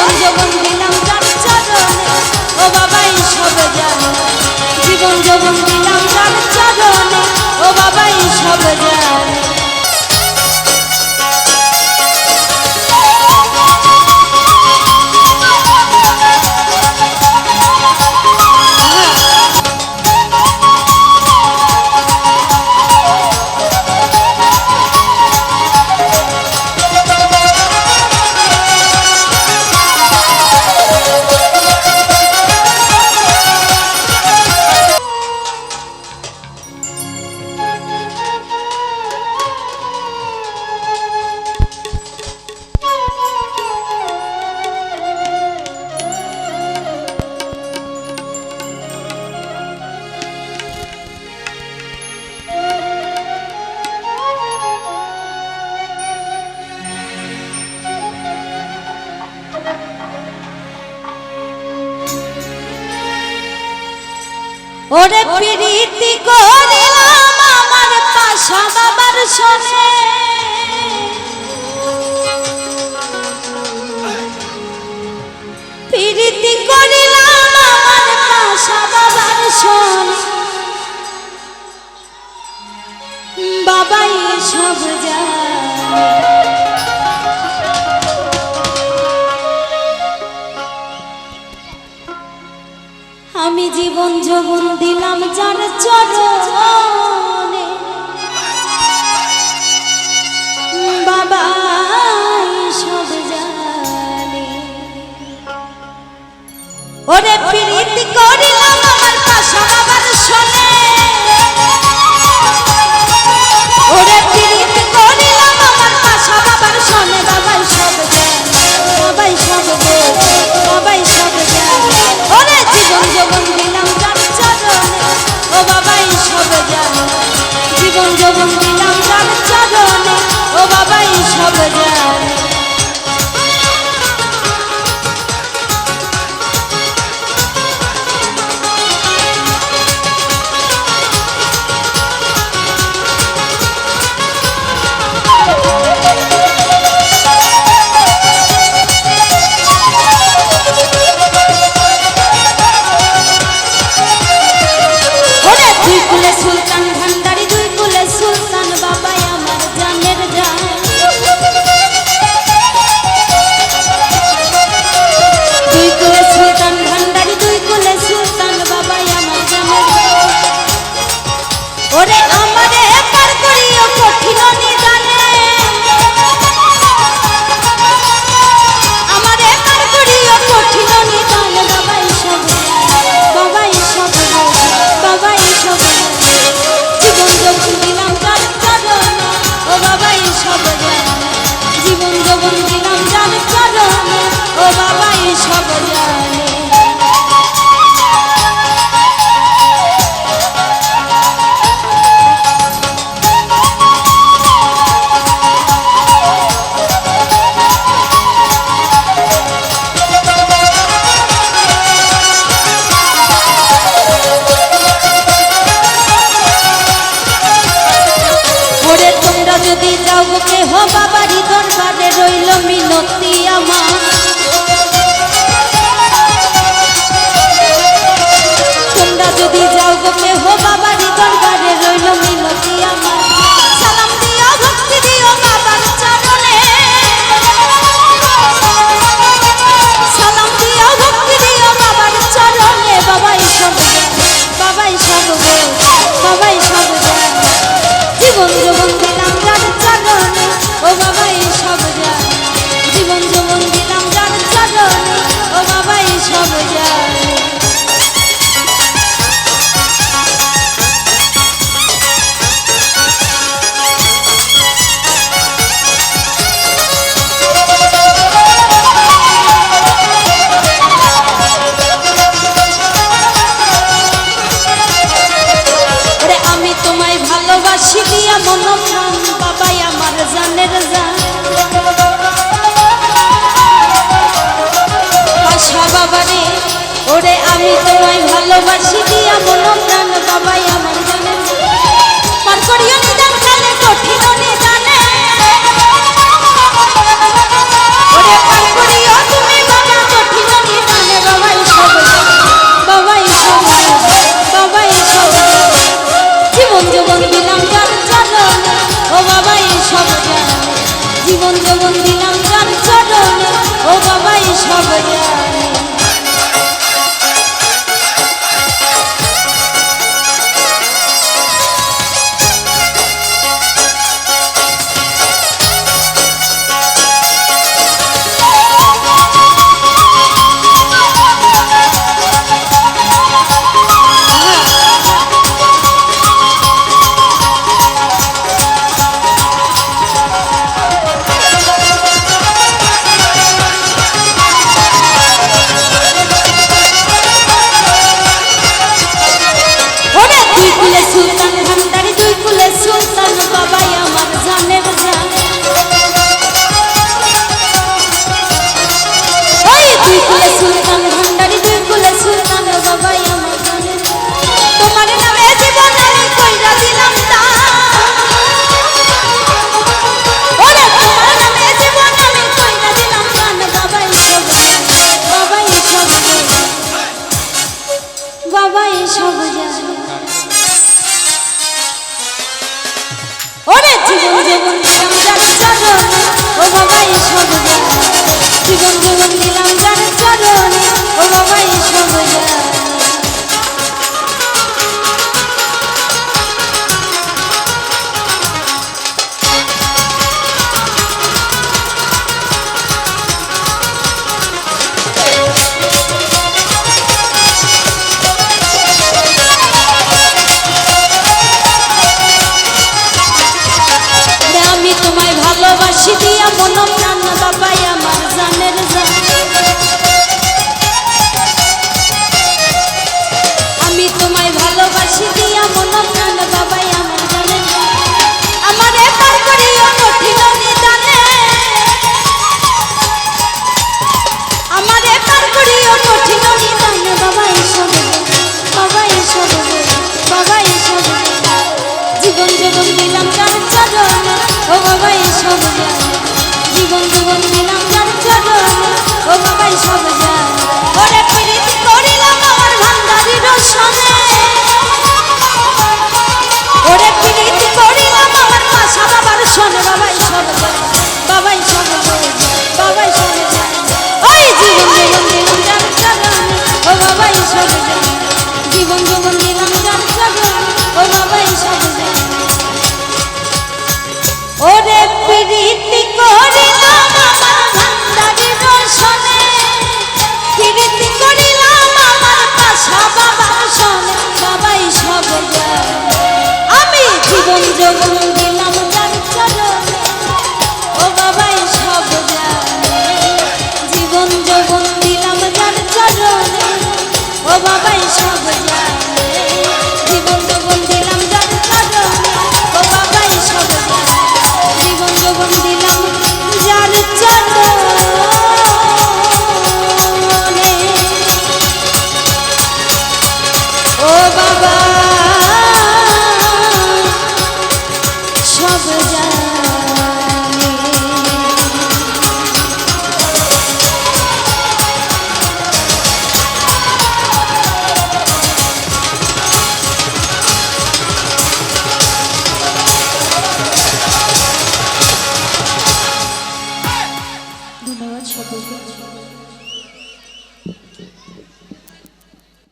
জীবন যৌবন দিলাম তার চরণে ও বাবাই সব জানে। জীবন যৌবন দিলাম তার চরণে ও বাবাই সব জানে। ওরে প্রীতি করিলাম আমার পাশা বাবার সনে। প্রীতি করিলাম আমার পাশা বাবার সনে। বাবাই সব আমি জীবন যবন দিলাম যার চরণে। বাবা সব জানে। ওরে ফিরিত করিল Ahora কেহ বাবারি দরবারে রইল মিনতি আমার। তোমরা যদি যাও গো কেহ বাবা